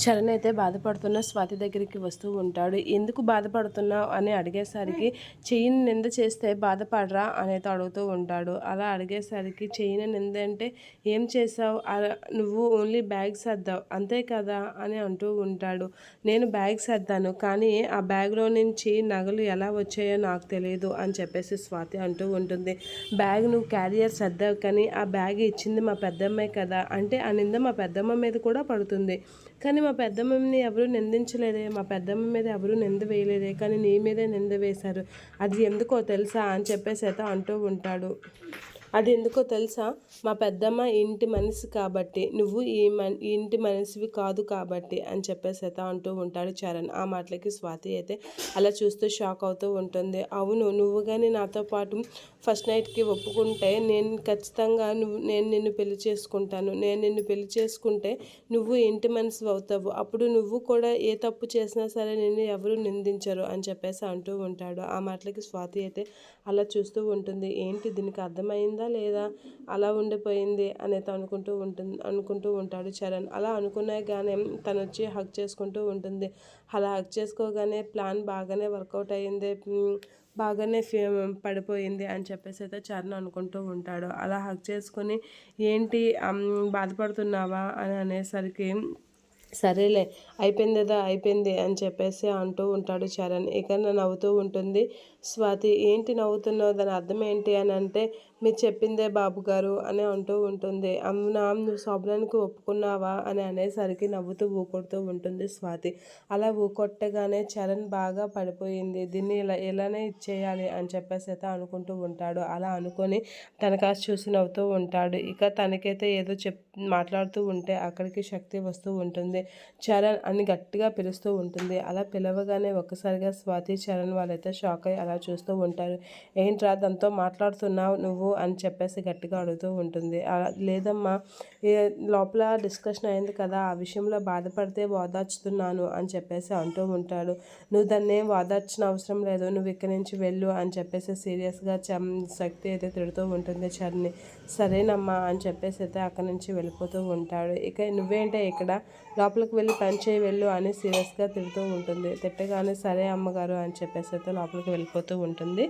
చరణ్ అయితే బాధపడుతున్న స్వాతి దగ్గరికి వస్తూ ఉంటాడు. ఎందుకు బాధపడుతున్నావు? అని అడిగేసరికి చెయ్యిని నింద చేస్తే బాధపడరా? అనేది అడుగుతూ ఉంటాడు. అలా అడిగేసరికి చెయ్యిని నింద అంటే ఏం చేసావు అలా నువ్వు ఓన్లీ బ్యాగ్ సర్దావు అంతే కదా? అని అంటూ ఉంటాడు. నేను బ్యాగ్ సర్దాను కానీ ఆ బ్యాగ్లో నుంచి నగలు ఎలా వచ్చాయో నాకు తెలియదు అని చెప్పేసి స్వాతి అంటూ ఉంటుంది. బ్యాగ్ నువ్వు క్యారియర్ సర్దావు కానీ ఆ బ్యాగ్ ఇచ్చింది మా పెద్దమ్మాయి కదా? అంటే ఆ నింద మా పెద్దమ్మ మీద కూడా పడుతుంది. కానీ మా పెద్దమ్మని ఎవరు నిందించలేదే మా పెద్దమ్మ మీద ఎవరు నింద వేయలేదే కానీ నీ మీదే నింద వేశారు. అది ఎందుకో తెలుసా అని చెప్పేసి అయితే అంటూ ఉంటాడు. అది ఎందుకో తెలుసా? మా పెద్దమ్మ ఇంటి మనిషి కాబట్టి నువ్వు ఈ మన్ ఇంటి మనిషివి కాదు కాబట్టి అని చెప్పేసి అయితే అంటూ ఉంటాడు చరణ్. ఆ మాటలకి స్వాతి అయితే అలా చూస్తూ షాక్ అవుతూ ఉంటుంది. అవును నువ్వు కానీ నాతో పాటు ఫస్ట్ నైట్కి ఒప్పుకుంటే నేను ఖచ్చితంగా నువ్వు నేను నిన్ను పెళ్ళి చేసుకుంటాను. నేను నిన్ను పెళ్ళి చేసుకుంటే నువ్వు ఇంటి మనిషి అవుతావు. అప్పుడు నువ్వు కూడా ఏ తప్పు చేసినా సరే నిన్ను ఎవరు నిందించరు అని చెప్పేసి అంటూ ఉంటాడు. ఆ మాటలకి స్వాతి అయితే అలా చూస్తూ ఉంటుంది. ఏంటి దీనికి అర్థమైందా? లేదా అలా ఉండిపోయింది అనేది అనుకుంటూ ఉంటుంది అనుకుంటూ ఉంటాడు చరణ్. అలా అనుకునే కానీ తను వచ్చి హక్ చేసుకుంటూ ఉంటుంది. అలా హక్ చేసుకోగానే ప్లాన్ బాగానే వర్కౌట్ అయ్యింది బాగానే ఫే పడిపోయింది అని చెప్పేసి అయితే చరణ్ అనుకుంటూ ఉంటాడు. అలా హక్ చేసుకొని ఏంటి బాధపడుతున్నావా? అని అనేసరికి సరేలే అయిపోయింది కదా అయిపోయింది అని చెప్పేసి అంటూ ఉంటాడు చరణ్. ఇక నవ్వుతూ ఉంటుంది. స్వాతి ఏంటి నవ్వుతున్నావు? దాని అర్థం ఏంటి అని అంటే మీరు చెప్పిందే బాబు గారు అని అంటూ ఉంటుంది. అవునా నువ్వు శోభనానికి ఒప్పుకున్నావా అని అనేసరికి నవ్వుతూ ఊకొడుతూ ఉంటుంది స్వాతి. అలా ఊకొట్టగానే చరణ్ బాగా పడిపోయింది. దీన్ని ఇలా ఇలానే ఇచ్చేయాలి అని చెప్పేసి అయితే అనుకుంటూ ఉంటాడు. అలా అనుకొని తన కాస్త చూసి నవ్వుతూ ఉంటాడు. ఇక తనకైతే ఏదో చెప్ మాట్లాడుతూ ఉంటే అక్కడికి శక్తి వస్తూ ఉంటుంది. చరణ్ అని గట్టిగా పిలుస్తూ ఉంటుంది. అలా పిలవగానే ఒక్కసారిగా స్వాతి చరణ్ వాళ్ళైతే షాక్ అయ్యి అలా చూస్తూ ఉంటారు. ఏంట్రా దాంతో మాట్లాడుతున్నావు నువ్వు అని చెప్పేసి గట్టిగా అడుగుతూ ఉంటుంది. "అలా లేదమ్మా లోపల డిస్కషన్ అయింది కదా ఆ విషయంలో బాధపడితే ఓదార్చుతున్నాను అని చెప్పేసి అంటూ ఉంటాడు. నువ్వు దాన్ని ఏం ఓదార్చిన అవసరం లేదు నువ్వు ఇక్కడి నుంచి వెళ్ళు అని చెప్పేసి సీరియస్గా చం శక్తి అయితే తిడుతూ ఉంటుంది చరణ్ని. సరేనమ్మా అని చెప్పేసి అయితే అక్కడి నుంచి వెళ్ళిపోతూ ఉంటాడు. ఇక నువ్వేంటే ఇక్కడ? లోపలికి వెళ్ళి పనిచేయి వెళ్ళు అని సీరియస్గా తిడుతూ ఉంటుంది. తిట్టగానే సరే అమ్మగారు అని చెప్పేసి అయితే లోపలికి వెళ్ళిపోతూ ఉంటుంది.